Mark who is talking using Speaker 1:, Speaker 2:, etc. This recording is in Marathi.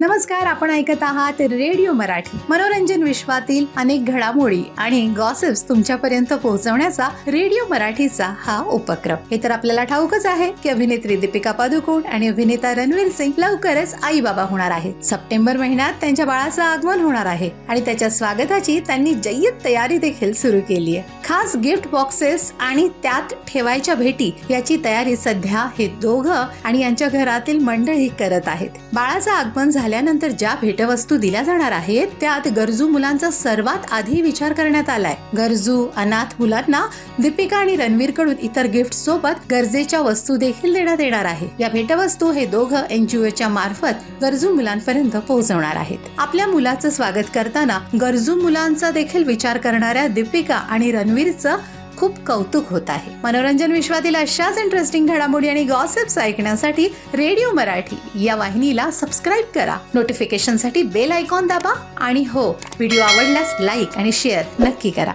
Speaker 1: नमस्कार आपण ऐकत आहात रेडिओ मराठी. मनोरंजन विश्वातील अनेक घडामोडी आणि गॉसिप्स तुमच्यापर्यंत पोहोचवण्याचा रेडिओ मराठीचा हा उपक्रम. हे तर आपल्याला ठाऊकच आहे की अभिनेत्री दीपिका पादुकोण आणि अभिनेता रणवीर सिंग लवकरच आई बाबा होणार आहेत. सप्टेंबर महिन्यात त्यांच्या बाळाचं आगमन होणार आहे आणि त्याच्या स्वागताची त्यांनी जय्यत तयारी देखील सुरू केली आहे. खास गिफ्ट बॉक्सेस आणि त्यात ठेवायच्या भेटी याची तयारी सध्या हे दोघं आणि यांच्या घरातील मंडळी करत आहेत. बाळाचं आगमन झाल्यानंतर ज्या भेटवस्तू दिल्या जाणार आहेत त्यात गरजू मुलांचा सर्वात आधी विचार करण्यात आलाय. गरजू अनाथ मुलांना दीपिका आणि रणवीरकडून इतर गिफ्ट सोबत गरजेच्या वस्तू देखील देण्यात येणार आहे. या भेटवस्तू हे दोघं एनजीओच्या मार्फत गरजू मुलांपर्यंत पोहोचवणार आहेत. आपल्या मुलाचं स्वागत करताना गरजू मुलांचा देखील विचार करणाऱ्या दीपिका आणि रणवीरचं खूप कौतुक होत आहे. मनोरंजन विश्वातील अशाच इंटरेस्टिंग घडामोडी आणि गॉसिप्स ऐकण्यासाठी रेडिओ मराठी या वाहिनीला सबस्क्राईब करा. नोटिफिकेशनसाठी बेल आयकॉन दाबा आणि हो व्हिडिओ आवडल्यास लाईक आणि शेअर नक्की करा.